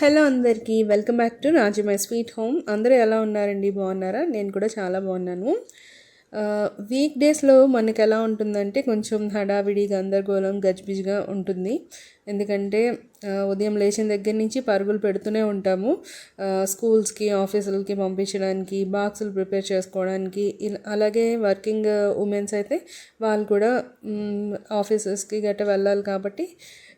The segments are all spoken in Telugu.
హలో అందరికీ welcome back to Raju my sweet home. అందరూ ఎలా ఉన్నారండి? బాగున్నారా? నేను కూడా చాలా బాగున్నాను. వీక్ డేస్లో మనకి ఎలా ఉంటుందంటే కొంచెం హడావిడి గందరగోళం గజ్బిజ్గా ఉంటుంది. ఎందుకంటే ఉదయం లేచిన దగ్గర నుంచి పరుగులు పెడుతూనే ఉంటాము. స్కూల్స్కి ఆఫీసులకి పంపించడానికి బాక్సులు ప్రిపేర్ చేసుకోవడానికి ఇలా అలాగే వర్కింగ్ ఉమెన్స్ అయితే వాళ్ళు కూడా ఆఫీసెస్కి గట్రా వెళ్ళాలి కాబట్టి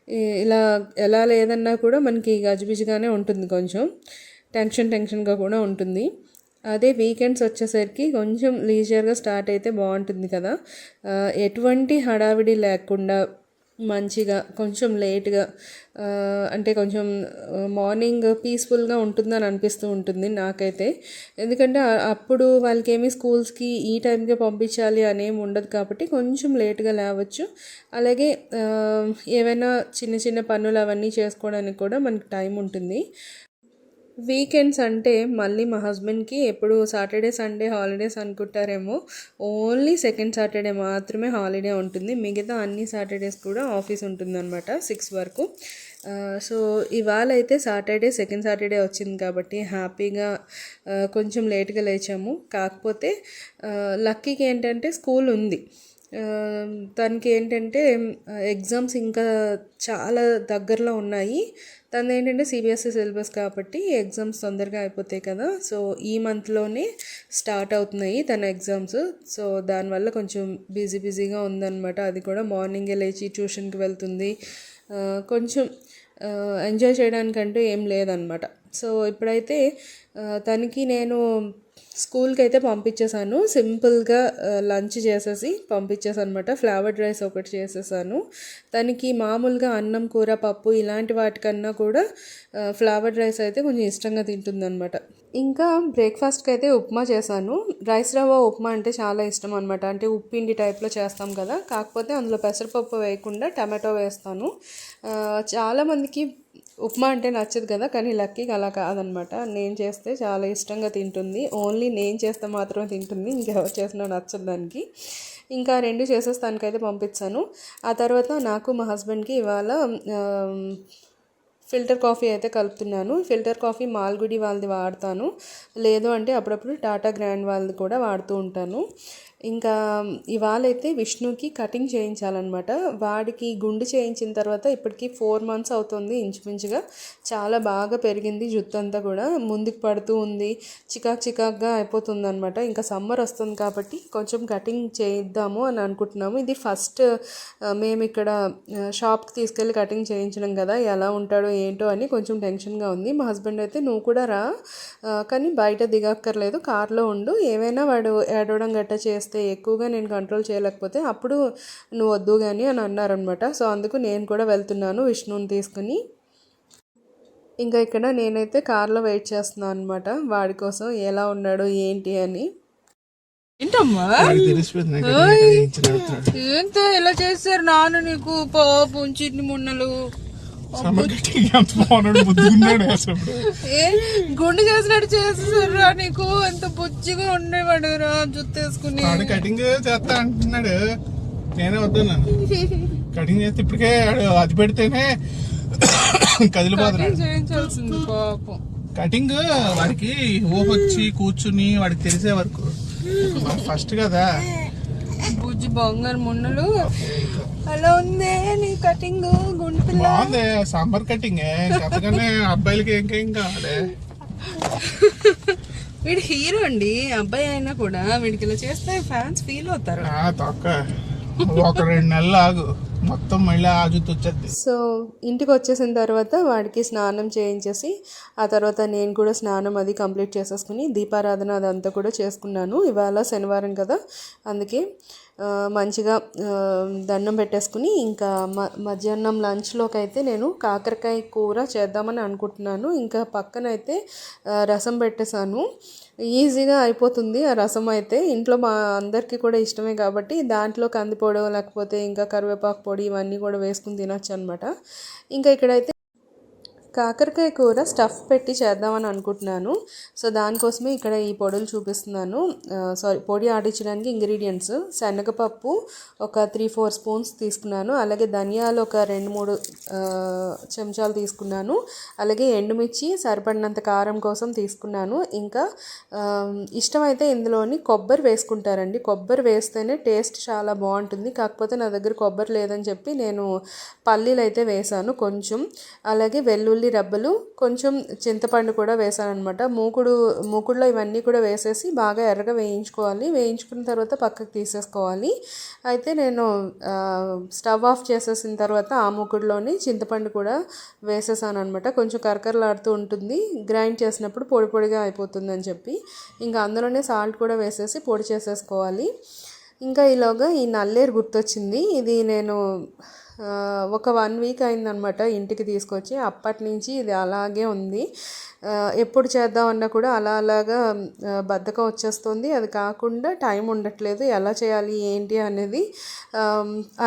ఇలా ఎలా లేదన్నా కూడా మనకి గజిబిజిగానే ఉంటుంది కొంచెం. టెన్షన్ టెన్షన్గా కూడా ఉంటుంది. అదే వీకెండ్స్ వచ్చేసరికి కొంచెం లీజర్గా స్టార్ట్ అయితే బాగుంటుంది కదా. ఎటువంటి హడావిడి లేకుండా మంచిగా కొంచెం లేట్గా అంటే కొంచెం మార్నింగ్ పీస్ఫుల్గా ఉంటుందని అనిపిస్తూ ఉంటుంది నాకైతే. ఎందుకంటే అప్పుడు వాళ్ళకి ఏమి స్కూల్స్కి ఈ టైంకే పంపించాలి అనేం ఉండదు కాబట్టి కొంచెం లేట్గా లేవచ్చు. అలాగే ఏవైనా చిన్న చిన్న పనులు అవన్నీ చేసుకోవడానికి కూడా మనకి టైం ఉంటుంది. వీకెండ్స్ అంటే మళ్ళీ మా హస్బెండ్కి ఎప్పుడు సాటర్డే సండే హాలిడేస్ అనుకుంటారేమో. ఓన్లీ సెకండ్ సాటర్డే మాత్రమే హాలిడే ఉంటుంది. మిగతా అన్ని సాటర్డేస్ కూడా ఆఫీస్ ఉంటుందన్నమాట సిక్స్ వరకు. సో ఇవాళ అయితే సాటర్డే సెకండ్ సాటర్డే వచ్చింది కాబట్టి హ్యాపీగా కొంచెం లేట్గా లేచాము. కాకపోతే లక్కీకి ఏంటంటే స్కూల్ ఉంది. తనకి ఏంటంటే ఎగ్జామ్స్ ఇంకా చాలా దగ్గరలో ఉన్నాయి. తనది ఏంటంటే సిబిఎస్ఈ సిలబస్ కాబట్టి ఎగ్జామ్స్ తొందరగా అయిపోతాయి కదా. సో ఈ మంత్లోనే స్టార్ట్ అవుతున్నాయి తన ఎగ్జామ్స్. సో దానివల్ల కొంచెం బిజీ బిజీగా ఉందన్నమాట. అది కూడా మార్నింగే లేచి ట్యూషన్కి వెళ్తుంది. కొంచెం ఎంజాయ్ చేయడానికంటూ ఏం లేదనమాట సో ఇప్పుడైతే తనకి నేను స్కూల్కి అయితే పంపించేశాను సింపుల్గా లంచ్ చేసేసి పంపించేసాను అనమాట ఫ్లేవర్డ్ రైస్ ఒకటి చేసేసాను. తనకి మామూలుగా అన్నం కూర పప్పు ఇలాంటి వాటికన్నా కూడా ఫ్లేవర్డ్ రైస్ అయితే కొంచెం ఇష్టంగా తింటుందన్నమాట. ఇంకా బ్రేక్ఫాస్ట్కి అయితే ఉప్మా చేశాను. రైస్ రవ్వ ఉప్మా అంటే చాలా ఇష్టం అనమాట అంటే ఉప్పిండి టైప్లో చేస్తాం కదా. కాకపోతే అందులో పెసరపప్పు వేయకుండా టమాటో వేస్తాను. చాలామందికి ఉప్మా అంటే నచ్చదు కదా కానీ లక్కీకి అలా కాదనమాట. నేను చేస్తే చాలా ఇష్టంగా తింటుంది. ఓన్లీ నేను చేస్తే మాత్రమే తింటుంది. ఇంకెవరు చేసినా నచ్చదు దానికి. ఇంకా రెండు చేసేస్తానికైతే పంపించాను ఆ తర్వాత నాకు మా హస్బెండ్కి ఇవాళ ఫిల్టర్ కాఫీ అయితే కలుపుతున్నాను. ఫిల్టర్ కాఫీ మాల్గుడి వాళ్ళది వాడతాను. లేదు అంటే అప్పుడప్పుడు టాటా గ్రాండ్ వాళ్ళది కూడా వాడుతూ ఉంటాను. ఇంకా ఇవాళైతే విష్ణుకి కటింగ్ చేయించాలన్నమాట. వాడికి గుండు చేయించిన తర్వాత ఇప్పటికి ఫోర్ మంత్స్ అవుతుంది ఇంచుమించుగా. చాలా బాగా పెరిగింది జుట్టు అంతా కూడా. ముందుకు పడుతూ ఉంది. చికాక్ చికాక్గా అయిపోతుంది అనమాట ఇంకా సమ్మర్ వస్తుంది కాబట్టి కొంచెం కటింగ్ చేద్దాము అని అనుకుంటున్నాము. ఇది ఫస్ట్ మేము ఇక్కడ షాప్కి తీసుకెళ్ళి కటింగ్ చేయించడం కదా. ఎలా ఉంటాడో ఏంటో అని కొంచెం టెన్షన్గా ఉంది. మా హస్బెండ్ అయితే నువ్వు కూడా రా. కానీ బయట దిగక్కర్లేదు. కార్లో ఉండు. ఏమైనా వాడు ఏడవడం గట్ట చేస్తే ఎక్కువగా నేను కంట్రోల్ చేయలేకపోతే అప్పుడు నువ్వు వద్దు కానీ అని అన్నారనమాట. సో అందుకు నేను కూడా వెళ్తున్నాను విష్ణుని తీసుకుని. ఇంకా ఇక్కడ నేనైతే కార్లో వెయిట్ చేస్తున్నాను అనమాట. వాడి కోసం ఎలా ఉన్నాడు ఏంటి అని. ఏంటమ్మా. ఏంటో ఇలా చేశారు నాన్న నీకు? పాపం చిన్ని మున్నలు. గుండు చేసినట్టు చేసేసారా నీకు? ఎంత బుజ్జిగా ఉండేవాడు రా జుత్తేసుకుని వాడు కటింగ్ చేస్తా అంటున్నాడు. నేనే వద్దన్నాను. కటింగ్ చేస్తే ఇప్పటికే అది పెడితేనే కదిలిపోతున్నాడు. చేయించాల్సింది పాపం. కటింగ్ వాడికి ఊహొచ్చి కూర్చుని వాడికి తెలిసే వరకు. ఫస్ట్ కదా. బుజ్జి బంగారు మున్నలు. అలా ఉందే నీ కటింగ్ గుండు పిల్ల. బాగుంది సాంబార్ కటింగ్ అంతకనే అబ్బాయిలకి ఇంకేం కావాలి? వీడు హీరో అండి అబ్బాయి అయినా కూడా వీడికి ఇలా చేస్తే ఫ్యాన్స్ ఫీల్ అవుతారు. తొక్క. ఒక రెండు నెలలు ఆగు. మొత్తం మళ్ళీ ఆ జుత్తు వచ్చేది. సో ఇంటికి వచ్చేసిన తర్వాత వాడికి స్నానం చేయించేసి ఆ తర్వాత నేను కూడా స్నానం అది కంప్లీట్ చేసేసుకుని దీపారాధన అదంతా కూడా చేసుకున్నాను. ఇవాళ శనివారం కదా అందుకే మంచిగా దండం పెట్టేసుకుని ఇంకా మ మధ్యాహ్నం లంచ్లోకి అయితే నేను కాకరకాయ కూర చేద్దామని అనుకుంటున్నాను. ఇంకా పక్కనైతే రసం పెట్టేశాను. ఈజీగా అయిపోతుంది ఆ రసం అయితే. ఇంట్లో మా అందరికీ కూడా ఇష్టమే కాబట్టి దాంట్లో కందిపోవడం లేకపోతే ఇంకా కరివేపాకు పొడి ఇవన్నీ కూడా వేసుకుని తినొచ్చు అనమాట ఇంకా ఇక్కడైతే కాకరకాయ కూర స్టఫ్ పెట్టి చేద్దామని అనుకుంటున్నాను. సో దానికోసమే ఇక్కడ ఈ పొడులు చూపిస్తున్నాను. సారీ పొడి ఆడించడానికి ఇంగ్రీడియంట్స్. శనగపప్పు ఒక త్రీ ఫోర్ స్పూన్స్ తీసుకున్నాను. అలాగే ధనియాలు ఒక రెండు మూడు చెంచాలు తీసుకున్నాను. అలాగే ఎండుమిర్చి సరిపడినంత కారం కోసం తీసుకున్నాను. ఇంకా ఇష్టమైతే ఇందులోని కొబ్బరి వేసుకుంటారండి. కొబ్బరి వేస్తేనే టేస్ట్ చాలా బాగుంటుంది. కాకపోతే నా దగ్గర కొబ్బరి లేదని చెప్పి నేను పల్లీలు అయితే వేసాను కొంచెం. అలాగే వెల్లుల్లి రబ్బలు కొంచెం చింతపండు కూడా వేసాను అనమాట మూకుడు మూకుడులో ఇవన్నీ కూడా వేసేసి బాగా ఎర్రగా వేయించుకోవాలి. వేయించుకున్న తర్వాత పక్కకు తీసేసుకోవాలి. అయితే నేను స్టవ్ ఆఫ్ చేసేసిన తర్వాత ఆ మూకుడులోని చింతపండు కూడా వేసేసాను అనమాట కొంచెం కరకరలాడుతూ ఉంటుంది. గ్రైండ్ చేసినప్పుడు పొడి పొడిగా అయిపోతుంది అని చెప్పి. ఇంకా అందులోనే సాల్ట్ కూడా వేసేసి పొడి చేసేసుకోవాలి. ఇంకా ఈలోగా ఈ నల్లేరు గుర్తొచ్చింది. ఇది నేను ఒక వన్ వీక్ అయిందనమాట ఇంటికి తీసుకొచ్చి. అప్పటి నుంచి ఇది అలాగే ఉంది. ఎప్పుడు చేద్దామన్నా కూడా అలా అలాగా బద్ధకం వచ్చేస్తుంది. అది కాకుండా టైం ఉండట్లేదు. ఎలా చేయాలి ఏంటి అనేది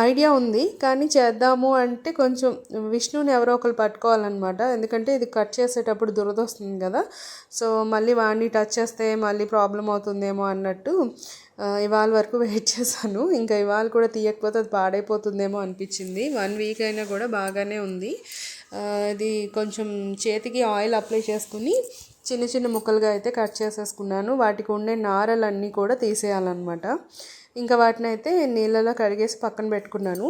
ఐడియా ఉంది. కానీ చేద్దాము అంటే కొంచెం విష్ణుని ఎవరో ఒకరు పట్టుకోవాలన్నమాట. ఎందుకంటే ఇది కట్ చేసేటప్పుడు దురద వస్తుంది కదా. సో మళ్ళీ వాడిని టచ్ చేస్తే మళ్ళీ ప్రాబ్లం అవుతుందేమో అన్నట్టు ఇవాళ వరకు వెయిట్ చేశాను. ఇంకా ఇవాళ కూడా తీయకపోతే అది పాడైపోతుందేమో అనిపించింది. వన్ వీక్ అయినా కూడా బాగానే ఉంది. ఇది కొంచెం చేతికి ఆయిల్ అప్లై చేసుకుని చిన్న చిన్న ముక్కలుగా అయితే కట్ చేసేసుకున్నాను. వాటికి ఉండే నారలన్నీ కూడా తీసేయాలన్నమాట. ఇంకా వాటిని అయితే నీళ్ళలో కడిగేసి పక్కన పెట్టుకున్నాను.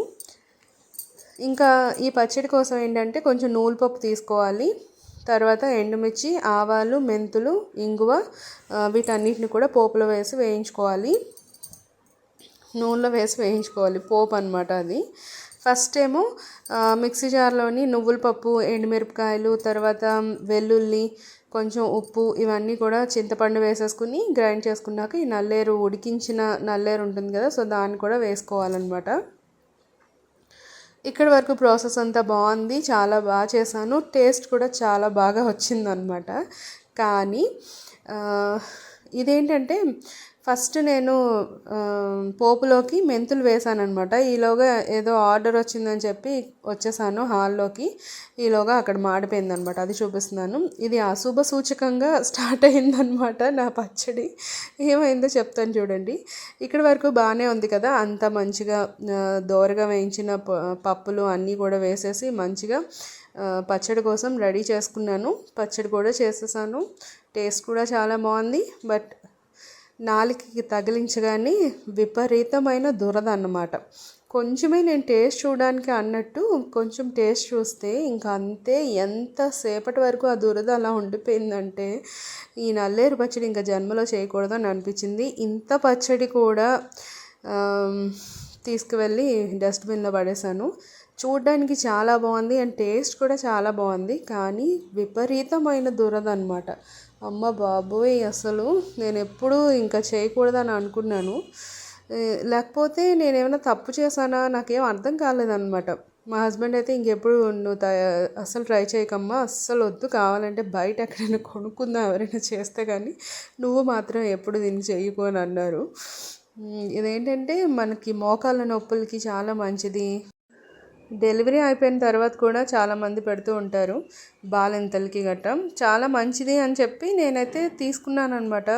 ఇంకా ఈ పచ్చడి కోసం ఏంటంటే కొంచెం నూలుపప్పు తీసుకోవాలి. తర్వాత ఎండుమిర్చి ఆవాలు మెంతులు ఇంగువ వీటన్నిటిని కూడా పోపులో వేసి వేయించుకోవాలి. నూనెలో వేసి వేయించుకోవాలి. పోపు అనమాట అది. ఫస్ట్ ఏమో మిక్సీ జార్లోని నువ్వుల పప్పు ఎండుమిరపకాయలు తర్వాత వెల్లుల్లి కొంచెం ఉప్పు ఇవన్నీ కూడా చింతపండు వేసేసుకుని గ్రైండ్ చేసుకున్నాక ఈ నల్లేరు ఉడికించిన నల్లేరు ఉంటుంది కదా సో దాన్ని కూడా వేసుకోవాలన్నమాట. ఇక్కడ వరకు ప్రాసెస్ అంతా బాగుంది చాలా బాగా చేశాను. టేస్ట్ కూడా చాలా బాగా వచ్చిందనమాట కానీ ఇదేంటంటే ఫస్ట్ నేను పోపులోకి మెంతులు వేసాను అనమాట ఈలోగా ఏదో ఆర్డర్ వచ్చిందని చెప్పి వచ్చేసాను హాల్లోకి. ఈలోగా అక్కడ మాడిపోయిందనమాట అది చూపిస్తున్నాను. ఇది అశుభ సూచకంగా స్టార్ట్ అయిందనమాట నా పచ్చడి. ఏమైందో చెప్తాను చూడండి. ఇక్కడ వరకు బాగానే ఉంది కదా. అంత మంచిగా దోరగా వేయించిన ప- పప్పులు అన్నీ కూడా వేసేసి మంచిగా పచ్చడి కోసం రెడీ చేసుకున్నాను. పచ్చడి కూడా చేసేసాను. టేస్ట్ కూడా చాలా బాగుంది. బట్ నాలుకకి తగిలించగానే విపరీతమైన దురద అన్నమాట. కొంచెమే నేను టేస్ట్ చూడడానికి అన్నట్టు కొంచెం టేస్ట్ చూస్తే ఇంకా అంతే ఎంతసేపటి వరకు ఆ దురద అలా ఉండిపోయిందంటే ఈ నల్లేరు పచ్చడి ఇంకా జన్మలో చేయకూడదని అనిపించింది. ఇంత పచ్చడి కూడా తీసుకువెళ్ళి డస్ట్బిన్లో పడేశాను. చూడ్డానికి చాలా బాగుంది అండ్ టేస్ట్ కూడా చాలా బాగుంది. కానీ విపరీతమైన దురద అనమాట అమ్మ బాబోయ్ అసలు నేను ఎప్పుడూ ఇంకా చేయకూడదని అనుకున్నాను. లేకపోతే నేను ఏమైనా తప్పు చేశానా? నాకేం అర్థం కాలేదన్నమాట. మా హస్బెండ్ అయితే ఇంకెప్పుడు నువ్వు తయా- అస్సలు ట్రై చేయకమ్మా అస్సలు వద్దు కావాలంటే బయట ఎక్కడైనా కొనుక్కుందా ఎవరైనా చేస్తే కానీ నువ్వు మాత్రం ఎప్పుడు దీన్ని చేయకు అని అన్నారు. ఇదేంటంటే మనకి మోకాళ్ళ నొప్పులకి చాలా మంచిది. డెలివరీ అయిపోయిన తర్వాత కూడా చాలామంది పెడుతూ ఉంటారు బాలింతలకి గట్ట. చాలా మంచిది అని చెప్పి నేనైతే తీసుకున్నాను అనమాట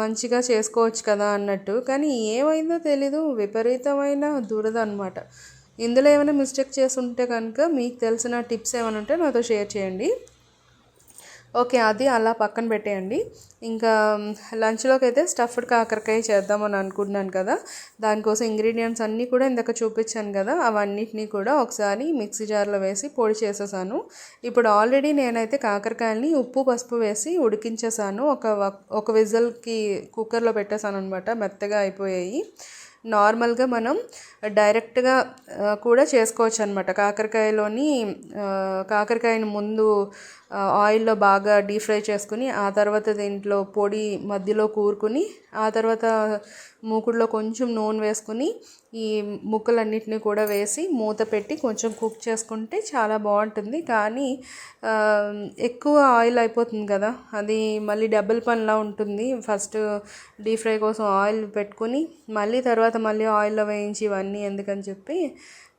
మంచిగా చేసుకోవచ్చు కదా అన్నట్టు. కానీ ఏమైందో తెలీదు విపరీతమైన దురద అనమాట ఇందులో ఏమైనా మిస్టేక్ చేసి ఉంటే కనుక మీకు తెలిసిన టిప్స్ ఏమైనా ఉంటే నాతో షేర్ చేయండి. ఓకే అది అలా పక్కన పెట్టేయండి. ఇంకా లంచ్లోకి అయితే స్టఫ్డ్ కాకరకాయ చేద్దామని అనుకుంటున్నాను కదా. దానికోసం ఇంగ్రీడియంట్స్ అన్నీ కూడా ఇందాక చూపించాను కదా. అవన్నిటినీ కూడా ఒకసారి మిక్సీ జార్లో వేసి పొడి చేసేసాను. ఇప్పుడు ఆల్రెడీ నేనైతే కాకరకాయలని ఉప్పు పసుపు వేసి ఉడికించేసాను. ఒక ఒక విజల్కి కుక్కర్లో పెట్టేశాను అనమాట మెత్తగా అయిపోయాయి. నార్మల్గా మనం డైరెక్ట్గా కూడా చేసుకోవచ్చు అనమాట కాకరకాయలోని కాకరకాయని ముందు ఆయిల్లో బాగా డీప్ ఫ్రై చేసుకుని ఆ తర్వాత దీంట్లో పొడి మధ్యలో కూరుకుని ఆ తర్వాత మూకుడులో కొంచెం నూనె వేసుకుని ఈ ముక్కలన్నిటిని కూడా వేసి మూత పెట్టి కొంచెం కుక్ చేసుకుంటే చాలా బాగుంటుంది. కానీ ఎక్కువ ఆయిల్ అయిపోతుంది కదా. అది మళ్ళీ డబుల్ పనిలా ఉంటుంది. ఫస్ట్ డీప్ ఫ్రై కోసం ఆయిల్ పెట్టుకుని మళ్ళీ తర్వాత మళ్ళీ ఆయిల్లో వేయించి ఇవన్నీ ఎందుకని చెప్పి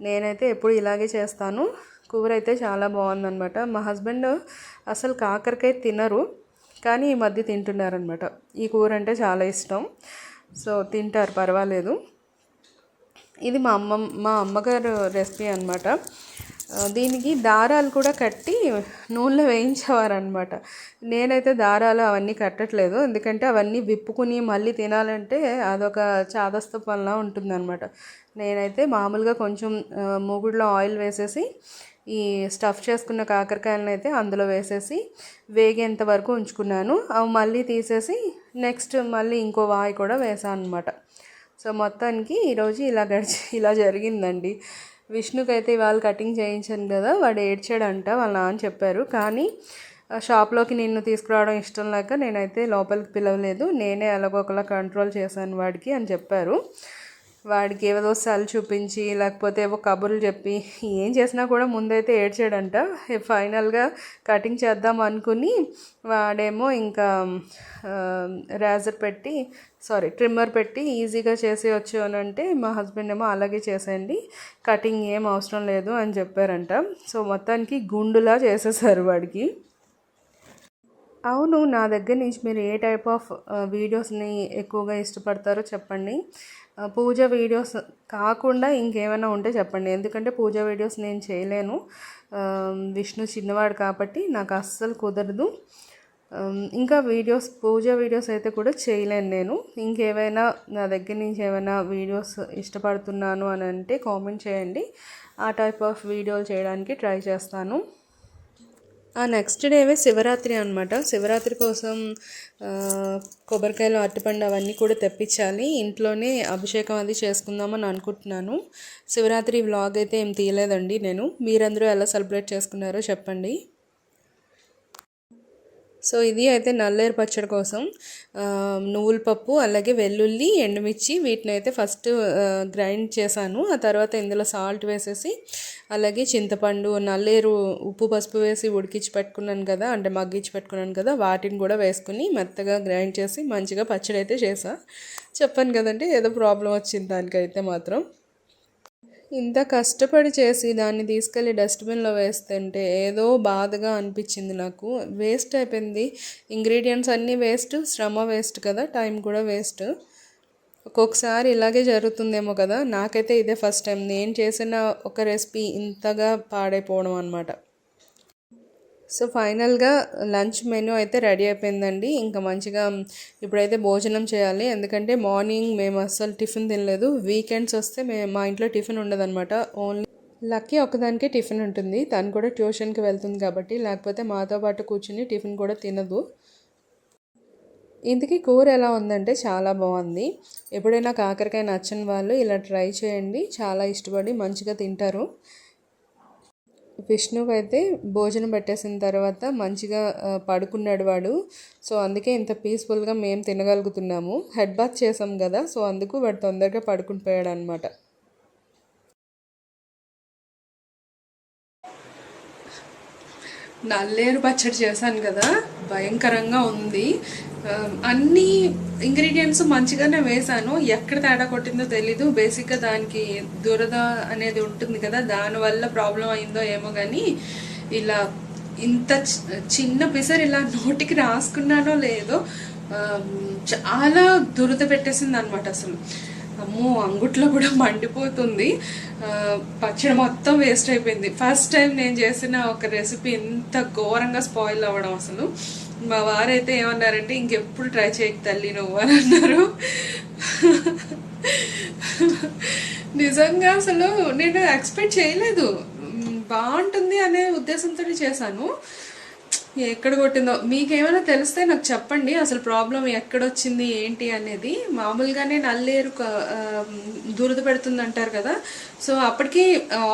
నేనైతే ఎప్పుడు ఇలాగే చేస్తాను. కూర అయితే చాలా బాగుందన్నమాట. మా హస్బెండ్ అసలు కాకరకాయ తినరు కానీ ఈ మధ్య తింటున్నారనమాట ఈ కూర అంటే చాలా ఇష్టం. సో తింటారు పర్వాలేదు. ఇది మా అమ్మ మా అమ్మగారు రెసిపీ అనమాట దీనికి దారాలు కూడా కట్టి నూనెలో వేయించేవారనమాట నేనైతే దారాలు అవన్నీ కట్టట్లేదు. ఎందుకంటే అవన్నీ విప్పుకుని మళ్ళీ తినాలంటే అదొక చాదస్త పనిలా ఉంటుందన్నమాట. నేనైతే మామూలుగా కొంచెం మూగుడులో ఆయిల్ వేసేసి ఈ స్టఫ్ చేసుకున్న కాకరకాయలను అయితే అందులో వేసేసి వేగేంత వరకు ఉంచుకున్నాను. అవి మళ్ళీ తీసేసి నెక్స్ట్ మళ్ళీ ఇంకో వాయి కూడా వేసాను అనమాట సో మొత్తానికి ఈరోజు ఇలా గడిచి ఇలా జరిగిందండి. విష్ణుకి అయితే ఇవాళ కటింగ్ చేయించాను కదా వాడు ఏడ్చాడంట వాళ్ళ నాన్న చెప్పారు. కానీ ఆ షాప్లోకి నిన్ను తీసుకురావడం ఇష్టం లేక నేనైతే లోపలికి పిలవలేదు. నేనే ఎలాగోకలా కంట్రోల్ చేశాను వాడికి అని చెప్పారు. వాడికి ఏదో సలు చూపించి లేకపోతే ఏవో కబుర్లు చెప్పి ఏం చేసినా కూడా ముందైతే ఏడ్చాడంట. ఫైనల్గా కటింగ్ చేద్దాం అనుకుని వాడేమో ఇంకా రేజర్ పెట్టి సారీ ట్రిమ్మర్ పెట్టి ఈజీగా చేసేయచ్చు అని అంటే మా హస్బెండ్ ఏమో అలాగే చేసేయండి కటింగ్ ఏం అవసరం లేదు అని చెప్పారంట. సో మొత్తానికి గుండులా చేసేసారు వాడికి. అవును నా దగ్గర నుంచి మీరు ఏ టైప్ ఆఫ్ వీడియోస్ని ఎక్కువగా ఇష్టపడతారో చెప్పండి. పూజ వీడియోస్ కాకుండా ఇంకేమైనా ఉంటే చెప్పండి. ఎందుకంటే పూజ వీడియోస్ నేను చేయలేను. విష్ణు చిన్నవాడు కాబట్టి నాకు అస్సలు కుదరదు. ఇంకా వీడియోస్ పూజ వీడియోస్ అయితే కూడా చేయలేను నేను. ఇంకేమైనా నా దగ్గర నుంచి ఏమైనా వీడియోస్ ఇష్టపడుతున్నాను అని అంటే కామెంట్ చేయండి. ఆ టైప్ ఆఫ్ వీడియోలు చేయడానికి ట్రై చేస్తాను. ఆ నెక్స్ట్ డేవే శివరాత్రి అనమాట శివరాత్రి కోసం కొబ్బరికాయలు అరటిపండు అవన్నీ కూడా తెప్పించాలి. ఇంట్లోనే అభిషేకం అది చేసుకుందామని అనుకుంటున్నాను. శివరాత్రి వ్లాగ్ అయితే ఏం తీయలేదండి నేను. మీరందరూ ఎలా సెలబ్రేట్ చేసుకున్నారో చెప్పండి. సో ఇది అయితే నల్లేరు పచ్చడి కోసం నువ్వుల పప్పు అలాగే వెల్లుల్లి ఎండుమిర్చి వీటిని అయితే ఫస్ట్ గ్రైండ్ చేశాను. ఆ తర్వాత ఇందులో సాల్ట్ వేసేసి అలాగే చింతపండు నల్లేరు ఉప్పు పసుపు వేసి ఉడికించి పెట్టుకున్నాను కదా అంటే మగ్గించి పెట్టుకున్నాను కదా వాటిని కూడా వేసుకుని మెత్తగా గ్రైండ్ చేసి మంచిగా పచ్చడి అయితే చేసా చెప్పాను కదండి ఏదో ప్రాబ్లం వచ్చింది దానికైతే మాత్రం. ఇంత కష్టపడి చేసి దాన్ని తీసుకెళ్ళి డస్ట్బిన్లో వేస్తుంటే ఏదో బాధగా అనిపించింది నాకు. వేస్ట్ అయిపోయింది. ఇంగ్రీడియంట్స్ అన్నీ వేస్ట్ శ్రమ వేస్ట్ కదా టైం కూడా వేస్ట్. ఒక్కొక్కసారి ఇలాగే జరుగుతుందేమో కదా నాకైతే ఇదే ఫస్ట్ టైం. నేను చేసిన ఒక రెసిపీ ఇంతగా పాడైపోవడం అనమాట సో ఫైనల్గా లంచ్ మెనూ అయితే రెడీ అయిపోయిందండి. ఇంకా మంచిగా ఇప్పుడైతే భోజనం చేయాలి. ఎందుకంటే మార్నింగ్ మేము అస్సలు టిఫిన్ తినలేదు. వీకెండ్స్ వస్తే మే మా ఇంట్లో టిఫిన్ ఉండదన్నమాట. ఓన్లీ లక్కీ ఒకదానికే టిఫిన్ ఉంటుంది. తను కూడా ట్యూషన్కి వెళ్తుంది కాబట్టి లేకపోతే మాతో పాటు కూర్చుని టిఫిన్ కూడా తినదు. ఇంతకీ కూర ఎలా ఉందంటే చాలా బాగుంది. ఎప్పుడైనా కాకరకాయ నచ్చని వాళ్ళు ఇలా ట్రై చేయండి. చాలా ఇష్టపడి మంచిగా తింటారు. విష్ణువు అయితే భోజనం పెట్టేసిన తర్వాత మంచిగా పడుకున్నాడు వాడు. సో అందుకే ఇంత పీస్ఫుల్గా మేము తినగలుగుతున్నాము. హెడ్ బాత్ చేసాం కదా సో అందుకు వాడు తొందరగా పడుకుని పోయాడు అనమాట నల్లేరు పచ్చడి చేశాను కదా భయంకరంగా ఉంది. Um, అన్ని ఇంగ్రీడియంట్స్ మంచిగానే వేసాను ఎక్కడ తేడా కొట్టిందో తెలీదు. బేసిక్గా దానికి దురద అనేది ఉంటుంది కదా దానివల్ల ప్రాబ్లం అయిందో ఏమో కానీ ఇలా ఇంత చిన్న పిసర్ ఇలా నోటికి రాసుకున్నానో లేదో um, చాలా దురద పెట్టేసింది అనమాట అసలు. అమ్మో అంగుట్లో కూడా మండిపోతుంది. Uh, పచ్చడి మొత్తం వేస్ట్ అయిపోయింది. ఫస్ట్ టైం నేను చేసిన ఒక రెసిపీ ఇంత ఘోరంగా స్పాయిల్ అవ్వడం అసలు. మా వారైతే ఏమన్నారంటే ఇంకెప్పుడు ట్రై చేయకు తల్లి నువ్వు అని అన్నారు. నిజంగా అసలు నేను ఎక్స్పెక్ట్ చేయలేదు. బాగుంటుంది అనే ఉద్దేశంతో చేశాను. ఎక్కడ కొట్టిందో మీకేమైనా తెలిస్తే నాకు చెప్పండి అసలు ప్రాబ్లం ఎక్కడొచ్చింది ఏంటి అనేది. మామూలుగానే నల్లేరు దురద పెడుతుంది అంటారు కదా. సో అప్పటికి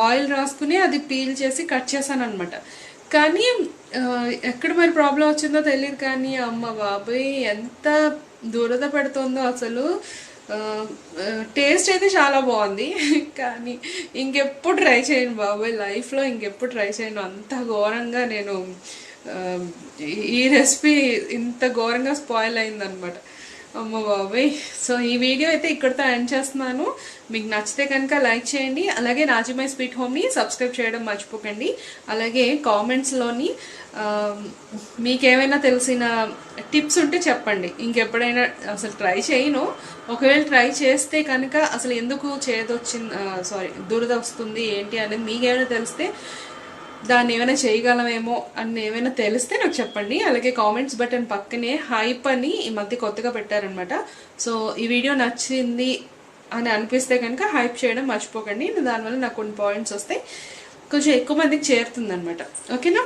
ఆయిల్ రాసుకుని అది పీల్ చేసి కట్ చేశాను అనమాట కానీ ఎక్కడ మరి ప్రాబ్లం వచ్చిందో తెలియదు కానీ అమ్మ బాబాయ్ ఎంత దురద పెడుతుందో అసలు. టేస్ట్ అయితే చాలా బాగుంది. కానీ ఇంకెప్పుడు ట్రై చేయను బాబాయ్ లైఫ్లో ఇంకెప్పుడు ట్రై చేయను అంత ఘోరంగా నేను ఈ రెసిపీ ఇంత ఘోరంగా స్పాయిల్ అయిందనమాట. అమ్మ బాబాయ్. సో ఈ వీడియో అయితే ఇక్కడితో ఎండ్ చేస్తున్నాను. మీకు నచ్చితే కనుక లైక్ చేయండి. అలాగే రాజమై స్వీట్ హోమ్ని సబ్స్క్రైబ్ చేయడం మర్చిపోకండి. అలాగే కామెంట్స్లోని మీకేమైనా తెలిసిన టిప్స్ ఉంటే చెప్పండి. ఇంకెప్పుడైనా అసలు ట్రై చేయను. ఒకవేళ ట్రై చేస్తే కనుక అసలు ఎందుకు చేదొచ్చింది సారీ దురద వస్తుంది ఏంటి అనేది మీకు తెలిస్తే దాన్ని ఏమైనా చేయగలమేమో అని ఏమైనా తెలిస్తే నాకు చెప్పండి. అలాగే కామెంట్స్ బటన్ పక్కనే హైప్ అని ఈ మధ్య కొత్తగా పెట్టారనమాట. సో ఈ వీడియో నచ్చింది అని అనిపిస్తే కనుక హైప్ చేయడం మర్చిపోకండి. దానివల్ల నాకు కొన్ని పాయింట్స్ వస్తాయి. కొంచెం ఎక్కువ మందికి చేరుతుంది అనమాట ఓకేనా?